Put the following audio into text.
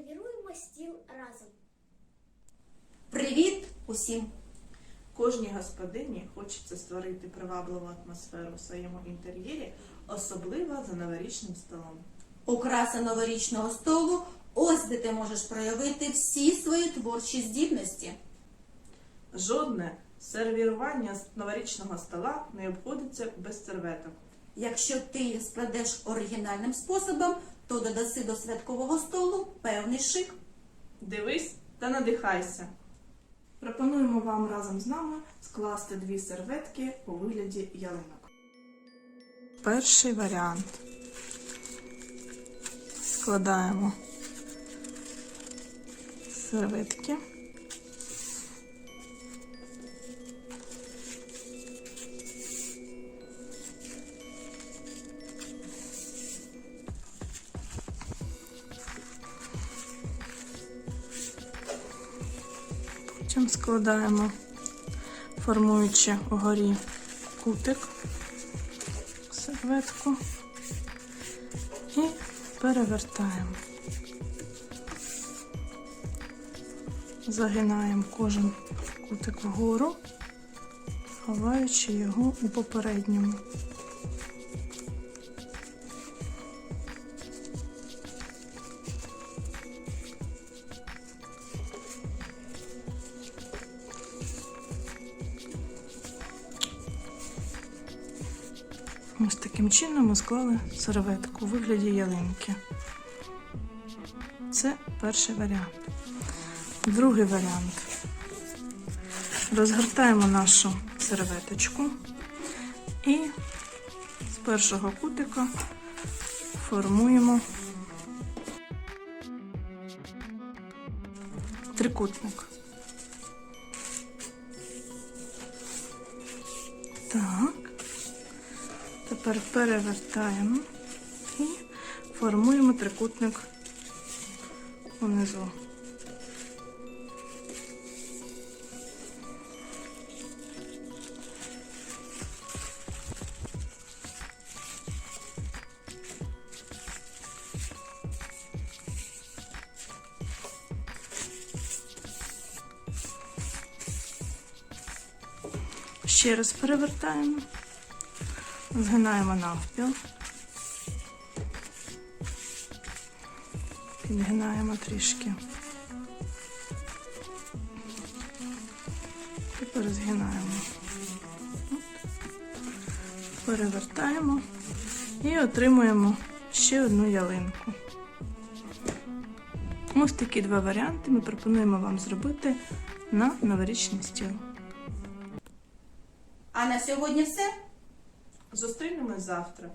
сервіруємо стіл разом. Привіт усім! Кожній господині хочеться створити привабливу атмосферу в своєму інтер'єрі, особливо за новорічним столом. Украса новорічного столу ось де ти можеш проявити всі свої творчі здібності. Жодне сервірування новорічного стола не обходиться без серветок. Якщо ти складеш оригінальним способом, то додаси до святкового столу певний шик. Дивись та надихайся. Пропонуємо вам разом з нами скласти дві серветки у вигляді ялинок. Перший варіант. Складаємо серветки. Потім складаємо, формуючи вгорі кутик, серветку і перевертаємо. Загинаємо кожен кутик вгору, ховаючи його у попередньому. Ось таким чином ми склали серветку у вигляді ялинки. Це перший варіант. Другий варіант. Розгортаємо нашу серветочку і з першого кутика формуємо трикутник. Так. Тепер перевертаємо і формуємо трикутник унизу. Ще раз перевертаємо. Згинаємо навпіл. Підгинаємо трішки. Тепер згинаємо. Перевертаємо і отримуємо ще одну ялинку. Ось такі два варіанти ми пропонуємо вам зробити на новорічний стіл. А на сьогодні все. Зустрінемось завтра.